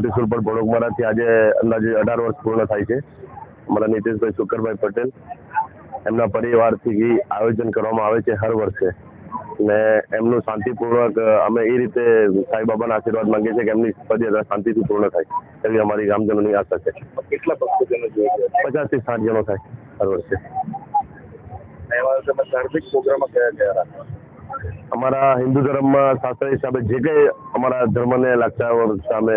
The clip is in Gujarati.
મોટી સુરપર ભોળકમારાથી આજે અંદાજે અઢાર વર્ષ પૂર્ણ થાય છે. અમારા નીતિશભાઈ શુકરભાઈ પટેલ એમના પરિવારથી આયોજન કરવામાં આવે છે હર વર્ષે. ને એમનું શાંતિપૂર્વક અમે એ રીતે સાંઈબાબાના આશીર્વાદ માંગીએ છીએ કે એમની પદયાત્રા શાંતિથી પૂર્ણ થાય એવી અમારી ગામજનોની આશા છે. કેટલા ભક્તજનો પચાસથી સાઠ જણો થાય હર વર્ષે. ધાર્મિક પ્રોગ્રામો કયા કયા રાખો અમારા હિન્દુ ધર્મમાં શાસ્ત્ર હિસાબે જે કંઈ અમારા ધર્મને લાગતા સામે